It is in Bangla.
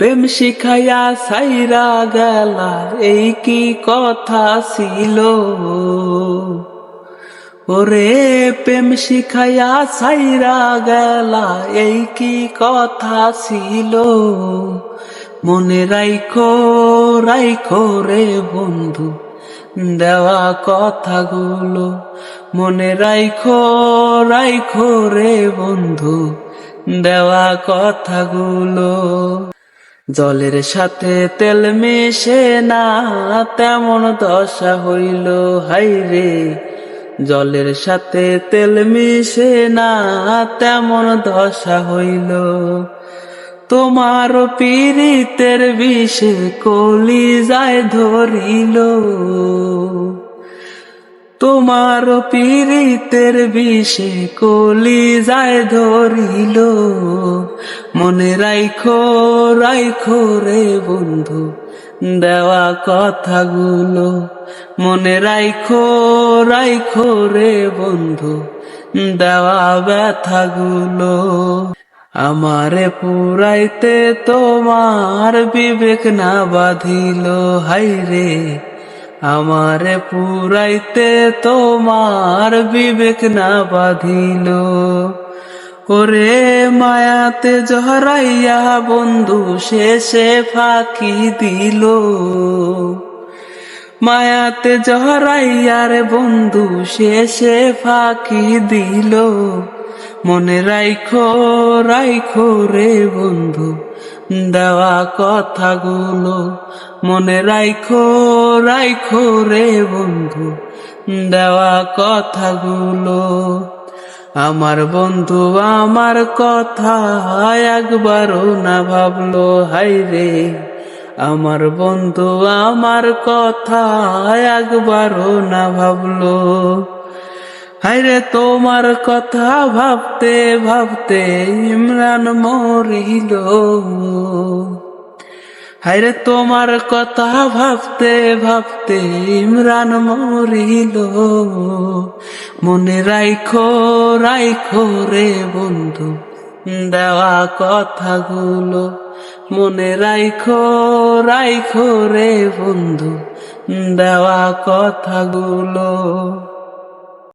প্রেম শিখাইয়া সাইরা গেলা, এই কি কথা ছিল? ওরে প্রেম শিখাইয়া সাইরা গেলা, এই কি কথা ছিল? মনে রাইখো রাইখো রে বন্ধু, দেওয়া কথাগুলো। মনে রাইখো রাইখো রে বন্ধু, দেওয়া কথাগুলো। জলের সাথে তেল মেশে না, তেমন দশা হইল হাই রে। জলের সাথে তেল মিশে না, তেমন দশা হইল। তোমার পীড়িতের বিষে কলি যায় ধরিল। তোমার পীড়িতের বিষে কলি যায় ধরিল। মনে রাইখো রাইখো রে বন্ধু, দেওয়া কথাগুলো। মনে রাইখো রাইখো রে বন্ধু, দেওয়া ব্যথাগুলো। আমারে পুরাইতে তোমার বিবেক না বাঁধিল হাই রে আমারে পুরাইতে তোমার বিবেক না বাঁধিল। ওরে মায়াতে জহরাইয়া বন্ধু শেষে ফাঁকি দিল। মায়াতে জহরাইয়ার বন্ধু শেষে ফাঁকি দিল। মনে রাইখো রাইখো রে বন্ধু দেওয়া কথাগুলো মনে রাইখো রাইখো রে বন্ধু। দেওয়া কথাগুলো আমার বন্ধু, আমার কথা একবারও না ভাবলো, হাই রে। আমার বন্ধু, আমার কথা একবারও না ভাবলো। হাইরে তোমার কথা ভাবতে ভাবতে ইমরান মরিল। হাইরে তোমার কথা ভাবতে ভাবতে ইমরান মরিল। মনে রাইখো রাইখো রে বন্ধু, দেওয়া কথাগুলো। মনে রাইখো রাইখো রে বন্ধু, দেওয়া কথাগুলো।